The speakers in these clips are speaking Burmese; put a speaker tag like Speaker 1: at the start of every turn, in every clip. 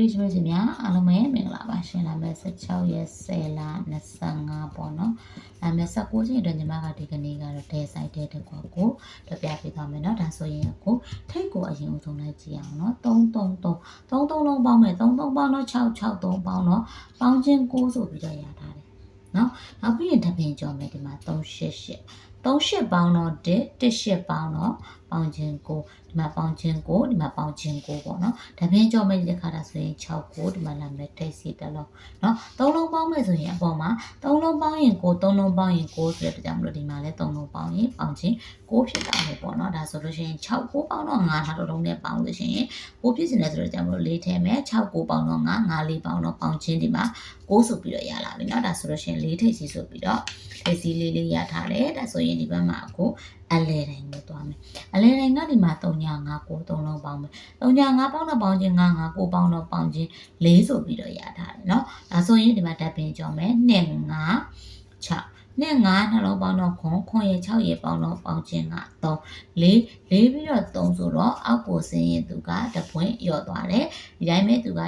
Speaker 1: ပြည့်စုံရှင်များအားလုံးပဲမင်္ဂလာပါရှင်လာမယ့်16ရက်10လ25ပေါ့နော်လာမယ့်19ရက်အတွက်ညီမကဒီကနေ့ကတော့ဒဲဆိုင်တဲ့တကွာကိုတော့ပြပေးသွားမယ်နော်ဒါဆိုရင်ကိုထိတ်ကိုအရင်ဦးဆုံးလိုက်ကြည့်အောင်နော်333 33လုံးပေါင်းမယ်33ပေါင်းတော့663ပေါင်းတော့ပေါင်းချင်း6ဆိုပြီးတော့ရထားတယ်နော်နောက်ပြီးရင်တပင်ကြော်မယ်ဒီမှာ388 38ပေါင်းတော့1 18ပေါင်းတော့ပေါင်းချင်း9ဒီမှာပေါင်းချင်း9ဒီမှာပေါင်းချင်း9ပေါ့နော်တပင်းကြောမိတ်လက်ခါတာဆိုရင်6 9ဒီမှာလာမယ်တိတ်စီတစ်လုံးနော်3လုံးပေါ င်းမယ်ဆိုရင်အပေါ်မှာ၃လုံးပေါင်းရင်ကို၃လုံးပေါင်းရင်ကိုဆိုတဲ့ကြောင့်မလို့ဒီမှာလည်း၃လုံးပေါင်းရင်ပေါင်းချင်းကိုဖြစ်တာပဲပေါ့နော်ဒါဆိုလို့ရှိရင်6ကိုပေါင်းတော့9ဟာတော့လုံးနဲ့ပေါင်းလို့ရှိရင်ကိုဖြစ်စင်လဲဆိုတော့ကြောင့်မလို့၄ထဲမဲ့6ကိုပေါင်းတော့9 9လေးပေါင်းတော့ပေါင်းချင်းဒီမှာကိုဆိုပြီးတော့ရလာပြီနော်ဒါဆိုလို့ရှိရင်၄ထိပ်စီဆိုပြီးတော့ထိပ်စီလေးလေးရထားတယ်ဒါဆိုရင်ဒီဘက်မှာအခု အလဲတိုင်းကိုသွားမယ်အလဲတိုင်းကဒီမှာ3ည5 9 3လုံးပေါင်းမယ်3ည5ပေါင်းတော့ပေါင်းချင်း9 9 9ပေါင်းတော့ပေါင်းချင်း4ဆိုပြီးတော့ရထားတယ်เนาะဒါဆိုရင်ဒီမှာတပ်ပင်ကြောမယ်2 5 6နဲ့9နှလုံးပေါင်းတော့ခွန်ခွန်ရဲ့6ရဲ့ပေါင်းတော့ပေါင်းချင်းက3 4 4ပြီးတော့3ဆိုတော့အောက်ကိုဆင်းရင်သူကတပွင့်လျော့သွားတယ်ဒီတိုင်းပဲသူက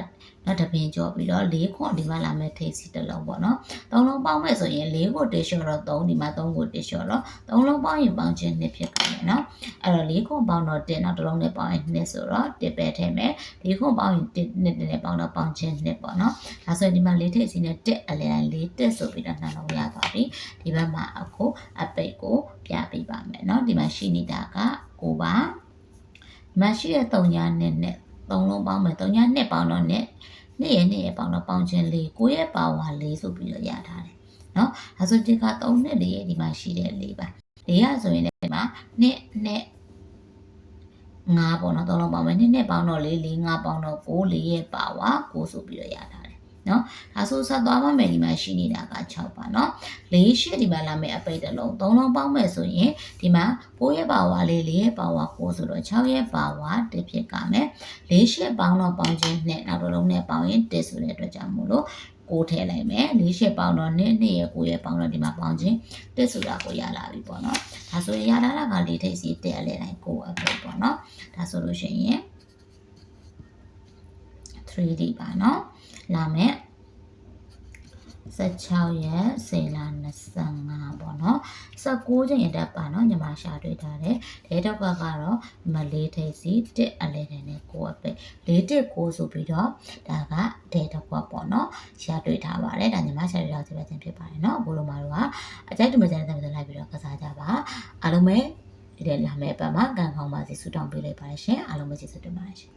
Speaker 1: နောက်တပင်ကျော်ပြီးတော့၄ခွန်ဒီမှာလာမဲ့ထိပ်စီတစ်လုံးပေါ့နော်သုံးလုံးပေါင်းမဲ့ဆိုရင်၄ကိုတေလျှော့တော့၃ဒီမှာ၃ကိုတေလျှော့တော့သုံးလုံးပေါင်းရင်ပေါင်းခြင်းနှစ်ဖြစ်ကုန်တယ်နော်အဲ့တော့၄ခွန်ပေါင်းတော့၁နောက်တစ်လုံးနဲ့ပေါင်းရင်နှစ်ဆိုတော့တစ်ပဲထည့်မယ်၄ခွန်ပေါင်းရင်၁နှစ်နဲ့ပေါင်းတော့ပေါင်းခြင်းနှစ်ပေါ့နော်ဒါဆိုရင်ဒီမှာ၄ထိပ်စီနဲ့၁အလယ်၄တက်ဆိုပြီးတော့နှလုံးရသွားပြီဒီဘက်မှာအခုအပိတ်ကိုပြပေးပါမယ်နော်ဒီမှာရှိနေတာကကိုပါမရှိတဲ့၃ညာနဲ့နဲ့ 3လုံးပေါင်းမယ်3ည2ပေါင်းတော့နဲ့2ရဲ့2ရဲ့ပေါင်းတော့ပေါင်းခြင်း4 9ရဲ့ပါဝါ4ဆိုပြီးတော့ရထားတယ်နော်ဒါဆိုဒီက3နဲ့4ရဲ့ဒီမှာရှိတဲ့4ပါ4ရဆိုရင်လည်းဒီမှာ2နဲ့5ပေါ့နော်3လုံးပေါင်းမယ်2နဲ့ပေါင်းတော့4 4 5ပေါင်းတော့9 4ရဲ့ပါဝါ9ဆိုပြီးတော့ရထား နော်ဒါဆိုဆက်သွားပါမယ်ဒီမှာရှိနေတာက6ပါနော်၄ရှစ်ဒီမှာလာမယ်အပိတ်တစ်လုံး3လုံးပေါင်းမယ်ဆိုရင်ဒီမှာ9ရဲ့ပါဝါလေး4ရဲ့ပါဝါ9ဆိုတော့6ရဲ့ပါဝါ1ဖြစ်ကမယ်၄ရှစ်ပေါင်းတော့ပေါင်းခြင်းနဲ့နောက်တစ်လုံးနဲ့ပေါင်းရင်1ဆိုတဲ့အတွက်ကြောင့်မို့လို့ကိုထည့်လိုက်မယ်၄ရှစ်ပေါင်းတော့2နှစ်ရဲ့9ရဲ့ပေါင်းတော့ဒီမှာပေါင်းခြင်း1ဆိုတာကိုရလာပြီပေါ့နော်ဒါဆိုရင်ရလာတာက၄ထိပ်စီ1အလဲတိုင်း9အပိတ်ပေါ့နော်ဒါဆိုလို့ရှိရင် 3D ပါเนาะလာမယ်16ရက်10လ25ပေါ့เนาะ19ချိန်အတက်ပါเนาะညီမရှာတွေ့ထားတယ်ဒဲတော့ကကတော့မလေးထိပ်စီ1အလဲတဲ့နဲ့ကိုအပိတ်4တက်6ဆိုပြီးတော့ဒါကဒဲတော့ပေါ့เนาะရှာတွေ့ထားပါတယ်ဒါညီမရှာတွေ့ထားစီပဲချင်းဖြစ်ပါတယ်เนาะအခုလိုမှတော့အကြိုက်တူမကြတဲ့တဲ့လိုက်ပြီးတော့ကစားကြပါအားလုံးပဲဒီတဲ့လာမယ့်ပတ်မှာကံကောင်းပါစေဆုတောင်းပေးလိုက်ပါတယ်ရှင်အားလုံးပဲကျေးဇူးတင်ပါတယ်ရှင်